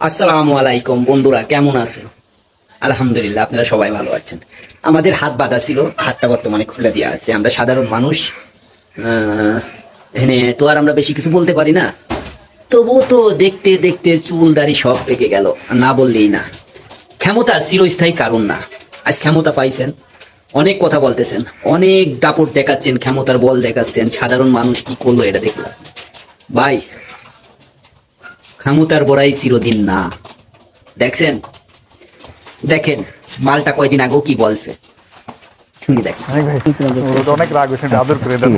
আসসালামু আলাইকুম, বন্ধুরা, কেমন আছেন? আলহামদুলিল্লাহ, আপনারা সবাই ভালো আছেন। আমাদের হাত বাঁধা ছিল, হাতটা বর্তমানে খুলে দেওয়া আছে। আমরা সাধারণ মানুষ এখানে তো আর আমরা বেশি কিছু বলতে পারি না। তবুও তো দেখতে দেখতে চুল, দাড়ি সব পেকে গেল না বললেই না। ক্ষমতা চিরস্থায়ী কারণ না। আজ ক্ষমতা পাইছেন, অনেক কথা বলতেছেন, অনেক দাপট দেখাচ্ছেন, ক্ষমতার বল দেখাচ্ছেন, সাধারণ মানুষ কি করল এটা দেখলাম। ভাই ক্ষমতার বড়াই চিরদিন না দেখছেন দেখেন মালটা কয়দিন আগেও কি বলছে শুনি দেখ অনেক রাগ হয়েছে আদর করে দেন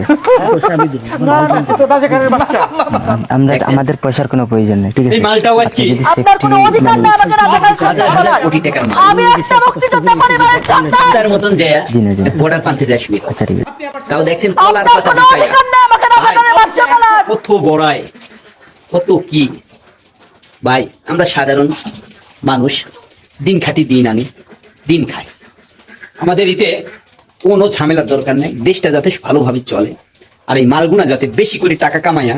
আমরা আমাদের পয়সার কোনো প্রয়োজন নেই ঠিক আছে এই মালটাও আজকে আপনার কোনো অধিকার নেই আমাকে হাজার হাজার কোটি টাকার মাল আমি একটা মুক্তিযোদ্ধা পরিবারের সন্তান তার মতন যায় জি না, জি না। বর্ডার প্রান্তে যায় শুয়ে আচ্ছা ঠিক আছে তাও দেখছেন কলার কত বড়াই কত কি ভাই, আমরা সাধারণ মানুষ, দিন খাটি দিন আনি, দিন খাই। আমাদের এতে কোনো ঝামেলার দরকার নেই, দেশটা যাতে ভালোভাবে চলে। আর এই মালগুনা যাতে বেশি করে টাকা কামাইয়া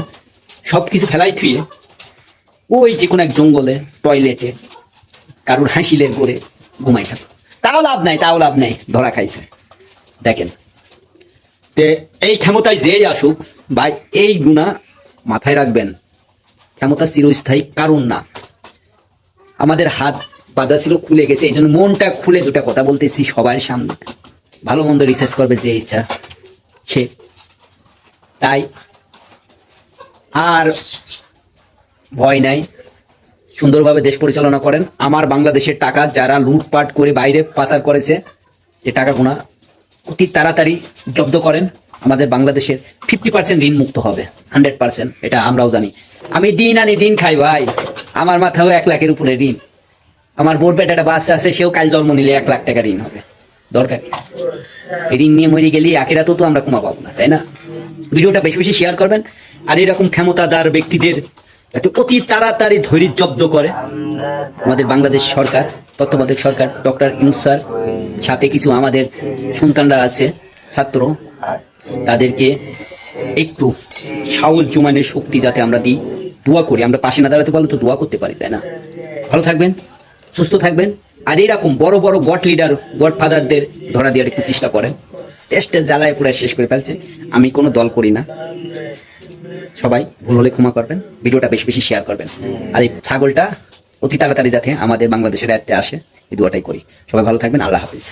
সব কিছু ফেলাই থুয়ে ওই যে কোনো এক জঙ্গলে, টয়লেটে, কারোর হাসিলের করে ঘুমাই থাকো। তাও লাভ নাই, তাও লাভ নাই, ধরা খাইছে। দেখেন, তে এই ক্ষমতায় যেই আসুক, ভাই, এই গুণা মাথায় রাখবেন। ক্ষমতা চিরস্থায়ী কারণ না। আমাদের হাত বাঁধা ছিল, খুলে গেছে, এই জন্য মনটা খুলে দুটা কথা বলতেছি সবার সামনে। ভালো মন্দ রিসার্চ করবে যে ইচ্ছা সে। তাই আর ভয় নাই। সুন্দরভাবে দেশ পরিচালনা করেন। আমার বাংলাদেশের টাকা যারা লুটপাট করে বাইরে পাচার করেছে যে টাকাগুনা অতি তাড়াতাড়ি জব্দ করেন। আমাদের বাংলাদেশের ফিফটি পার্সেন্ট ঋণ মুক্ত হবে হান্ড্রেড পার্সেন্ট এটা আমরাও জানি। আমি দিন আনি দিন খাই ভাই। আমার মাথাও এক লাখের উপরে ঋণ। আমার বোর পেটে বাচ্চা আছে, সেও কাল জন্ম নিলে এক লাখ টাকা ঋণ হবে। দরকার ঋণ নিয়ে মরে গেলে আখেরাতেও তো আমরা ক্ষমা পাবো না, তাই না? ভিডিওটা বেশি বেশি শেয়ার করবেন। আর এরকম ক্ষমতাদার ব্যক্তিদের যাতে অতি তাড়াতাড়ি ধৈর্য জব্দ করে। আমাদের বাংলাদেশ সরকার, তত্ত্বাবধায়ক সরকার, ডক্টর ইউনুস স্যার, সাথে কিছু আমাদের সন্তানরা আছে, ছাত্র। তাদেরকে একটু সাউল জুমানের শক্তি যাতে আমরা দিই। দোয়া করি, আমরা পাশে না দাঁড়াতে পারলে তো দোয়া করতে পারি, তাই না? ভালো থাকবেন, সুস্থ থাকবেন, আর এরকম বড় বড় গড লিডার, গড ফাদারদের ধরা দেওয়ার একটু চেষ্টা করেন। টেস্টের জ্বালায় পুরো শেষ করে ফেলছে, আমি কোনো দল করি না। সবাই ভুল হলে ক্ষমা করবেন, ভিডিওটা বেশি বেশি শেয়ার করবেন। আর এই ছাগলটা অতি তাড়াতাড়ি যাতে আমাদের বাংলাদেশের আয়ত্তে আসে, এই দুয়াটাই করি। সবাই ভালো থাকবেন, আল্লাহ হাফিজ।